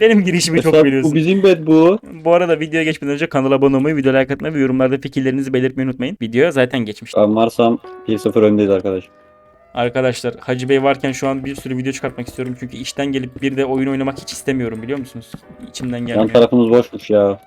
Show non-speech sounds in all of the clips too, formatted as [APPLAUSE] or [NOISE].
Benim girişimi çok Esat, biliyorsun. Bu bizim bed bu. Bu arada videoya geçmeden önce kanala abone olmayı, video like atmayı ve yorumlarda fikirlerinizi belirtmeyi unutmayın. Video zaten geçmiş. Ben varsam 1-0 öndeyiz arkadaş. Arkadaşlar Hacı Bey varken şu an bir sürü video çıkartmak istiyorum. Çünkü işten gelip bir de oyun oynamak hiç istemiyorum biliyor musunuz? İçimden Yan gelmiyor. tarafımız boşmuş ya.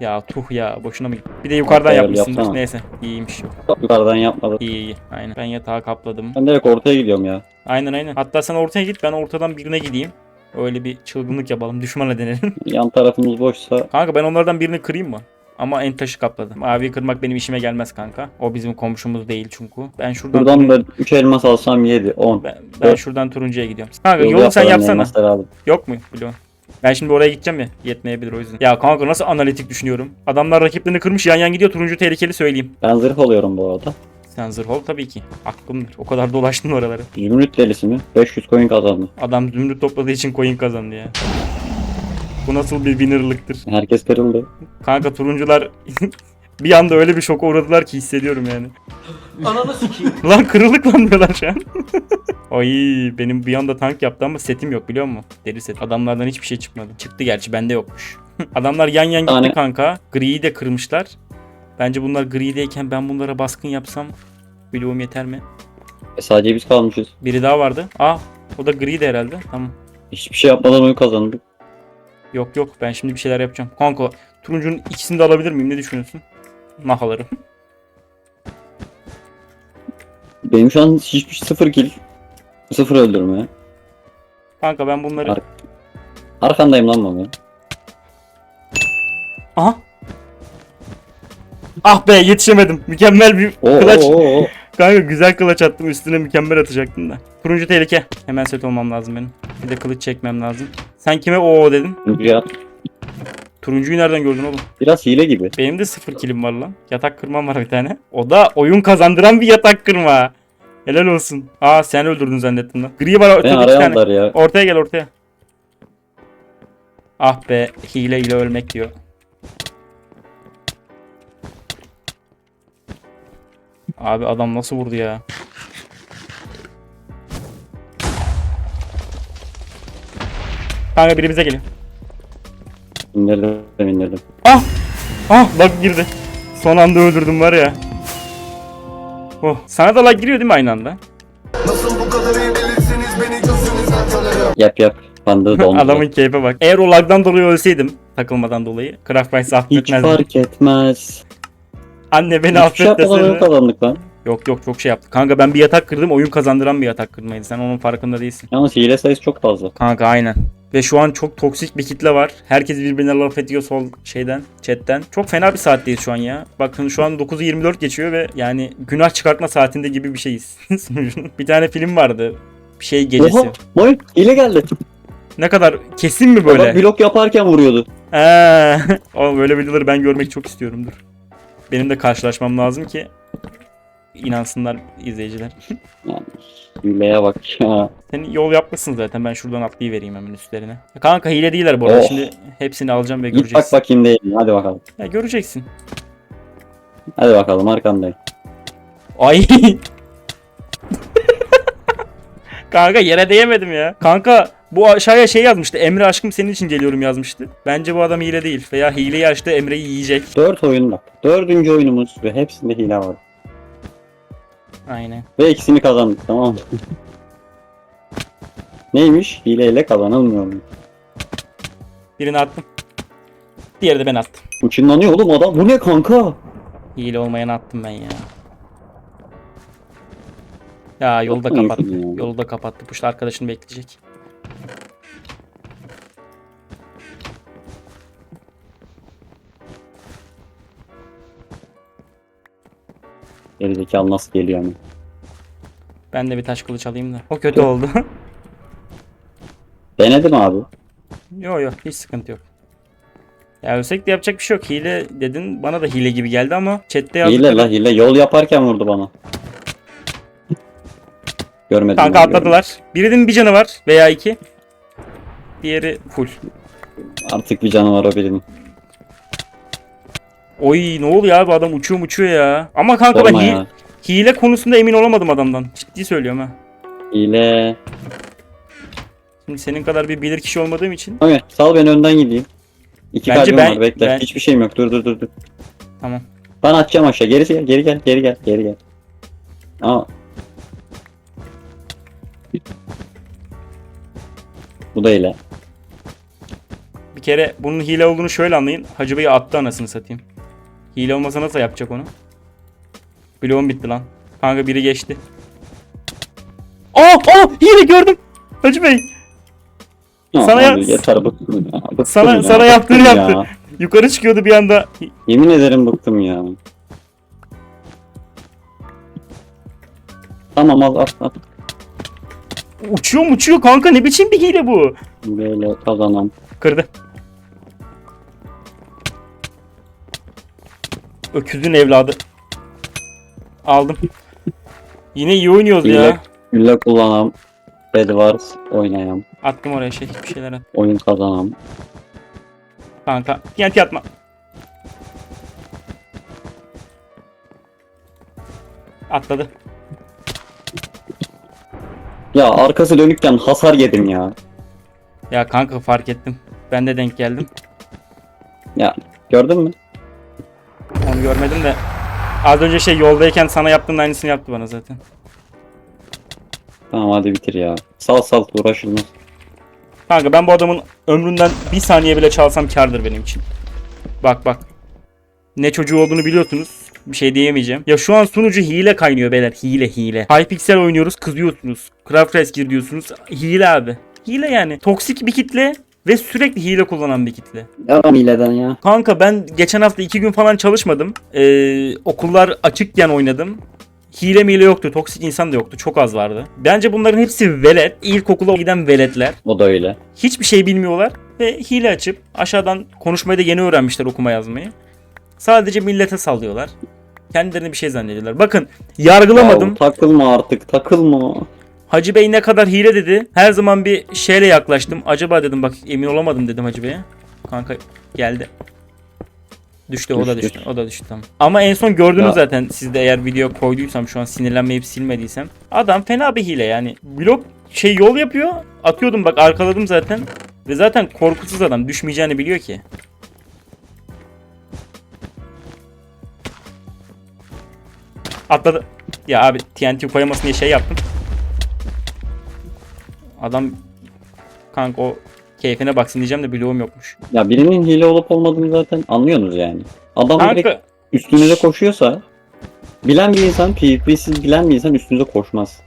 Ya tuh ya boşuna mı? Bir de yukarıdan Ayar yapmışsındır. yapsana. Neyse iyiymiş. Yukarıdan yapmadım. İyi iyi. Aynen. Ben yatağı kapladım. Ben direkt ortaya gidiyorum ya. Aynen aynen. Hatta sen ortaya git ben ortadan birine gideyim. Öyle bir çılgınlık yapalım. Düşmana denelim. [LAUGHS] Yan tarafımız boşsa kanka ben onlardan birini kırayım mı? Ama en taşı kapladım. Maviyi kırmak benim işime gelmez kanka. O bizim komşumuz değil çünkü. Ben şuradan buradan da 3 elmas alsam 7, 10. ben, ben Dört. şuradan turuncuya gidiyorum. Kanka Yolu yolu sen yapmadan yapsana. aldım. Yok mu biliyorsun? Ben şimdi oraya gideceğim ya. Yetmeyebilir o yüzden. Ya kanka nasıl analitik düşünüyorum. Adamlar rakiplerini kırmış yan yan gidiyor. Turuncu tehlikeli söyleyeyim. Ben zırh oluyorum bu arada. Sen zırh ol tabii ki. Aklımdır. O kadar dolaştın oraları. Zümrüt delisi mi? 500 coin kazandı. Adam zümrüt topladığı için coin kazandı ya. Bu nasıl bir winner'lıktır? Herkes kırıldı. Kanka turuncular [LAUGHS] bir anda öyle bir şoka uğradılar ki hissediyorum yani. Ananı sikeyim. [LAUGHS] Lan kırılık lan diyorlar şu an. [LAUGHS] Ay benim bir anda tank yaptı ama setim yok biliyor musun? Deri set. Adamlardan hiçbir şey çıkmadı. Çıktı gerçi bende yokmuş. Adamlar yan yan gitti Tane- kanka. Gri'yi de kırmışlar. Bence bunlar gri'deyken ben bunlara baskın yapsam bloğum yeter mi? E sadece biz kalmışız. Biri daha vardı. Aa o da gri'di herhalde. Tamam. Hiçbir şey yapmadan oyun kazandık. Yok yok ben şimdi bir şeyler yapacağım. Kanka turuncunun ikisini de alabilir miyim? Ne düşünüyorsun? Nah alırım. Benim şu an hiçbir sıfır kill. Sıfır öldürme. Kanka ben bunları... Ar- Arkandayım lan baba. Aha! Ah be yetişemedim. Mükemmel bir Oo, kılaç. oo, oo. Kanka güzel kılıç attım üstüne mükemmel atacaktım da. Turuncu tehlike. Hemen set olmam lazım benim. Bir de kılıç çekmem lazım. Sen kime o dedin? Ya, Turuncuyu nereden gördün oğlum? biraz hile gibi. Benim de sıfır kilim var lan. Yatak kırmam var bir tane. O da oyun kazandıran bir yatak kırma. Helal olsun. Aa sen öldürdün zannettim lan. Gri var ortada iki tane. ya. Ortaya gel ortaya. Ah be hile ile ölmek diyor. Abi adam nasıl vurdu ya? Kanka biri bize geliyor. İndirdim indirdim. Ah! Ah lag girdi. Son anda öldürdüm var ya. Oh, sana da lag giriyor değil mi aynı anda? Nasıl bu kadar iyi bilirsiniz beni gözünüzden tanırım Yap yap. Bandı [LAUGHS] dondu. Adamın keyfe bak. Eğer o lagdan dolayı ölseydim takılmadan dolayı Craft Price Hiç affetmezdi. fark etmez. Anne beni şey affet desene. kazandık lan. Yok yok çok şey yaptı. Kanka ben bir yatak kırdım oyun kazandıran bir yatak kırmaydı. Sen onun farkında değilsin. Yalnız hile sayısı çok fazla. Kanka aynen. Ve şu an çok toksik bir kitle var. Herkes birbirine laf ediyor sol şeyden, chatten. Çok fena bir saatteyiz şu an ya. Bakın şu an 9'u 24 geçiyor ve yani günah çıkartma saatinde gibi bir şeyiz. [LAUGHS] Bir tane film vardı. Bir şey gecesi. Oha! Moy hile geldi. Ne kadar kesin mi Böyle. böyle? blok yaparken vuruyordu. Eee. [LAUGHS] Oğlum böyle videoları ben görmek çok istiyorum dur. Benim de karşılaşmam lazım ki inansınlar izleyiciler. Yani, hileye bak ya. Sen yol yapmışsın zaten. Ben şuradan atlayıvereyim hemen üstlerine. Kanka hile değiller bu arada. Oh. Şimdi hepsini alacağım ve Git bak göreceksin. bakayım değil mi? Hadi bakalım. Ya göreceksin. Hadi bakalım arkandayım. Ay. [LAUGHS] Kanka yere değemedim ya. Kanka bu aşağıya şey yazmıştı. Emre aşkım senin için geliyorum yazmıştı. Bence bu adam hile değil. Veya hileyi açtı Emre'yi yiyecek. 4 oyun bak. Dördüncü oyunumuz ve hepsinde hile var. Aynen. Ve ikisini kazandık tamam mı? [LAUGHS] Neymiş? Hileyle kazanılmıyor mu? Birini attım. Diğeri de ben attım. Uçunlanıyor oğlum adam. Bu ne kanka? Hile olmayanı attım ben ya. Ya yolu da Yapmayın kapattı. şunu ya. Yolu da kapattı. Bu işte arkadaşını bekleyecek. Gerizekalı nasıl geliyor ama. Ben de bir taş kılıç alayım da. O kötü oldu. [LAUGHS] Denedim abi. Yok yok hiç sıkıntı yok. Ya ölsek de yapacak bir şey yok. Hile dedin bana da hile gibi geldi ama chatte yazdık. Hile la hile. Yol yaparken vurdu bana. Görmedim. Kanka ben, atladılar. Birinin bir canı var veya iki. Diğeri full. görmedim. Artık bir canı var o birinin. Oy ne oluyor abi adam uçuyor uçuyor ya. Ama kanka ben Sorma hi- ya. hile konusunda emin olamadım adamdan. Ciddi söylüyorum ha. Hile. Şimdi senin kadar bir bilir kişi olmadığım için. Okey sal ben önden gideyim. İki Bence kalbim ben- var bekle. ben- Hiçbir şeyim yok dur dur dur dur. Tamam. Ben atacağım aşağı geri gel geri gel geri gel geri gel. Aa. Bu da ile. Bir kere bunun hile olduğunu şöyle anlayın. Hacı Bey attı anasını satayım. Hile olmasa nasıl yapacak onu? Bloğum bitti lan. Kanka biri geçti. Aa, aa hile gördüm. Hacı Bey. Ya, Sana ya- yeter bıktım ya. Bıktım Sana- ya, sana yaptığını bıktım yaptı. ya. Yukarı çıkıyordu bir anda. Yemin ederim bıktım ya. Tamam al al al. Uçuyor mu uçuyor kanka ne biçim bir hile bu? Böyle kazanan. Kırdı. Öküzün evladı. Aldım. Yine iyi oynuyoruz Hile, ya. hile kullanan. Bedwars oynayan. Attım oraya şey bir şeyler at. Oyun kazanan. Kanka TNT atma. Atladı. Ya arkası dönükken hasar yedim ya. Ya kanka fark ettim. Ben de denk geldim. Gördün mü? Görmedim de. Az önce şey yoldayken sana yaptığın aynısını yaptı bana zaten. Tamam hadi bitir ya. Sal sal uğraşılmaz. Kanka ben bu adamın ömründen bir saniye bile çalsam kardır benim için. Bak bak. Ne çocuğu olduğunu biliyorsunuz. Bir şey diyemeyeceğim. Ya şu an sunucu hile kaynıyor beyler. Hile hile. Hypixel oynuyoruz kızıyorsunuz. Craft Rescue diyorsunuz. Hile abi. Hile yani. Toksik bir kitle ve sürekli hile kullanan bir kitle. Devam hileden ya. Kanka ben geçen hafta iki gün falan çalışmadım. Ee, okullar açıkken oynadım. Hile mile yoktu. Toksik insan da yoktu. Çok az vardı. Bence bunların hepsi velet. İlkokula giden veletler. O da öyle. Hiçbir şey bilmiyorlar. Ve hile açıp aşağıdan konuşmayı da yeni öğrenmişler okuma yazmayı. Sadece millete sallıyorlar. Kendilerini bir şey zannediyorlar. Bakın yargılamadım. Ya, takılma artık takılma. Hacı Bey ne kadar hile dedi. Her zaman bir şeyle yaklaştım. Acaba dedim bak emin olamadım dedim Hacı Bey'e. Kanka geldi. Düştü o da Düştü. düştü. O da düştü tamam. Ama en son gördünüz Ya. zaten siz de eğer video koyduysam şu an sinirlenmeyip silmediysem. Adam fena bir hile yani. Blok şey yol yapıyor. Atıyordum bak arkaladım zaten. Ve zaten korkusuz adam düşmeyeceğini biliyor ki. Atladı. Ya abi TNT koyamasın diye şey yaptım. Adam kanka o keyfine baksın diyeceğim de bloğum yokmuş. Ya birinin hile olup olmadığını zaten anlıyorsunuz yani. Adam direkt Kanka üstünüze koşuyorsa bilen bir insan PvP'siz bilen bir insan üstünüze koşmaz.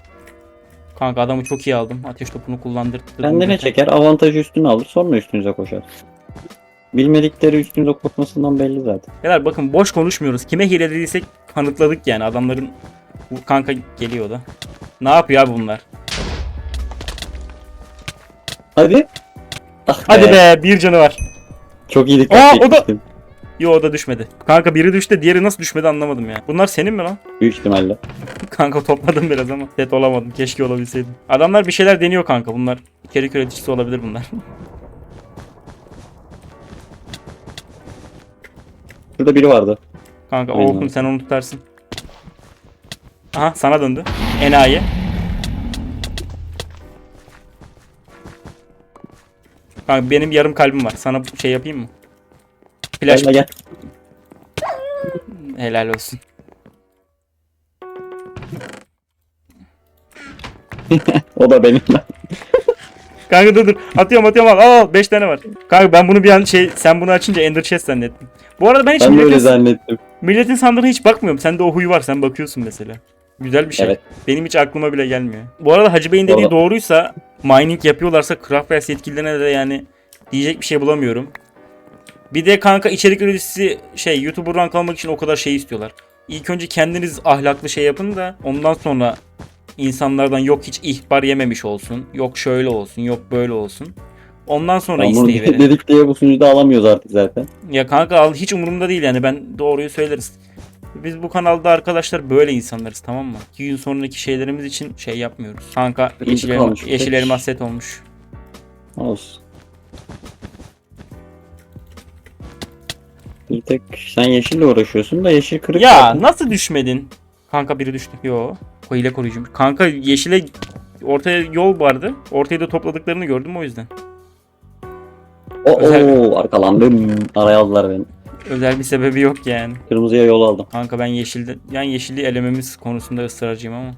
kanka adamı çok iyi aldım. Ateş topunu kullandırdı. Kendine çeker avantajı üstüne alır sonra üstünüze koşar. Bilmedikleri üstünüze koşmasından belli zaten. Beyler bakın boş konuşmuyoruz. Kime hile dediysek kanıtladık yani adamların bu kanka geliyor da. Ne yapıyor abi bunlar? Hadi. Ah Hadi be bir canı var. Çok iyi dikkat Aa, o da- çekmiştim. Yo o da düşmedi. Kanka biri düştü diğeri nasıl düşmedi anlamadım ya. Bunlar senin mi lan? [LAUGHS] Büyük ihtimalle. Kanka topladım biraz ama set olamadım. Keşke olabilseydim. Adamlar bir şeyler deniyor kanka bunlar. İçerik üreticisi olabilir bunlar. [LAUGHS] Şurada biri vardı. Kanka Aynen. Orkun sen onu tutarsın. Aha sana döndü. Enayi. Kanka benim yarım kalbim var. Sana şey yapayım mı? Flash Gel gel. helal olsun. [LAUGHS] O da benim. Kanka dur dur. Atıyorum atıyorum al. Al 5 tane var. Kanka ben bunu bir an şey sen bunu açınca Ender Chest zannettim. Bu arada ben hiç ben de öyle milletin, zannettim. milletin sandığına hiç bakmıyorum. Sende o huy var. Sen bakıyorsun mesela. Güzel bir şey. Evet. Benim hiç aklıma bile gelmiyor. Bu arada Hacı Bey'in dediği Doğru. doğruysa mining yapıyorlarsa Craftverse yetkililerine de yani diyecek bir şey bulamıyorum. Bir de kanka içerik üreticisi şey YouTuber rank almak için o kadar şey istiyorlar. İlk önce kendiniz ahlaklı şey yapın da ondan sonra insanlardan yok hiç ihbar yememiş olsun. Yok şöyle olsun, yok böyle olsun. Ondan sonra Ya bunu isteği verin. dedik diye bu sunucu da alamıyoruz artık zaten. Ya kanka al hiç umurumda değil yani ben doğruyu söyleriz. Biz bu kanalda arkadaşlar böyle insanlarız tamam mı? İki gün sonraki şeylerimiz için şey yapmıyoruz. Kanka yeşil, elma, kalmış. yeşil elmas set olmuş. Olsun. Bir tek sen yeşille uğraşıyorsun da yeşil kırık Ya zaten. nasıl düşmedin? Kanka biri düştü. Yo. O hile koruyucuymuş. Kanka yeşile Ortaya yol vardı. Ortayı da topladıklarını gördüm o yüzden. Oo Özel- arkalandım. Araya aldılar beni. Özel bir sebebi yok yani. Kırmızıya yol aldım. Kanka ben yeşilde yani yeşilli elememiz konusunda ısrarcıyım ama.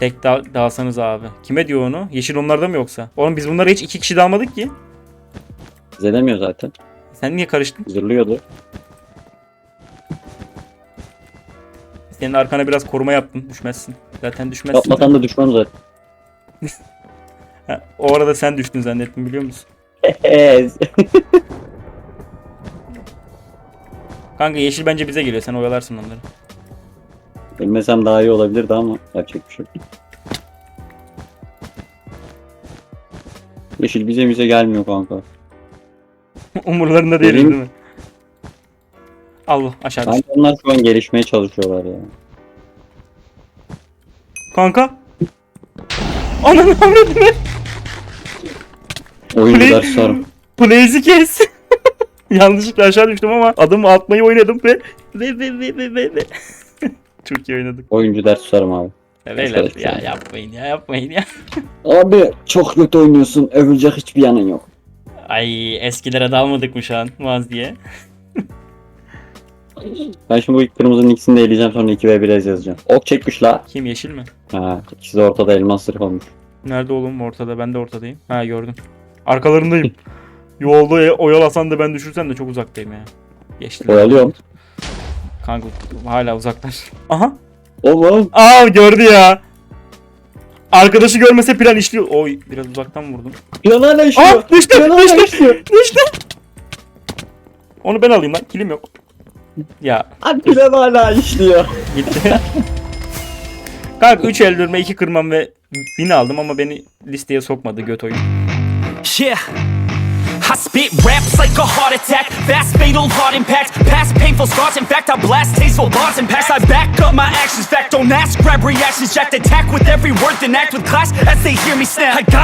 Tek da dağılsanız abi. Kime diyor onu? Yeşil onlarda mı yoksa? Oğlum biz bunlara hiç iki kişi dalmadık ki. Bize demiyor zaten. Sen niye karıştın? Zırlıyordu. Senin arkana biraz koruma yaptım. Düşmezsin. Zaten düşmezsin. Yapmasan da düşmem zaten. [LAUGHS] Ha, o arada sen düştün zannettim biliyor musun? [LAUGHS] Kanka yeşil bence bize geliyor. Sen oyalarsın onları. Bilmesem daha iyi olabilirdi ama yapacak bir şey yok. Yeşil bize bize gelmiyor kanka. [LAUGHS] Umurlarında değil Benim- değil mi? Allah aşağı düştü. Bence onlar şu an gelişmeye çalışıyorlar ya. Kanka. Ananı avradını. Play- ders sarım. Blaze'i kes. [LAUGHS] Yanlışlıkla aşağı düştüm ama adımı atmayı oynadım ve ve ve ve ve ve. ve. [LAUGHS] Çok iyi oynadık. Oyuncu ders sarım abi. Beyler ya yapmayın ya yapmayın ya. [LAUGHS] Abi çok kötü oynuyorsun. Övülecek hiçbir yanın yok. Ay eskilere dalmadık mı şu an Maz diye. Ben şimdi bu ilk kırmızının ikisini de eleyeceğim sonra 2 ve 1 ez yazacağım. Ok çekmiş la. Kim yeşil mi? Ha, ikisi de ortada elmas sırf olmuş. Nerede oğlum ortada ben de ortadayım. Ha gördüm. Arkalarındayım. Yolda oyalasan da ben düşürsem de çok uzaktayım ya. Geçtiler. Oyalıyorum. Kanka hala uzaklar. Aha. Oğlum. Aa gördü ya. Arkadaşı görmese plan işliyor. Oy biraz uzaktan vurdum. Plan hala işliyor. Aa düştü Plan düştü işliyor. düştü. Onu ben alayım lan kilim yok. Ya Abi plan hala işliyor. gitti. Kanka 3 öldürme 2 kırmam ve 1000 aldım ama beni listeye sokmadı göt oyun. Yeah. I spit raps like a heart attack, fast fatal heart impact, past painful scars. In fact, I blast tasteful bars and packs. I back up my actions, fact don't ask, grab reactions, jacked attack with every word, then act with class as they hear me snap. I got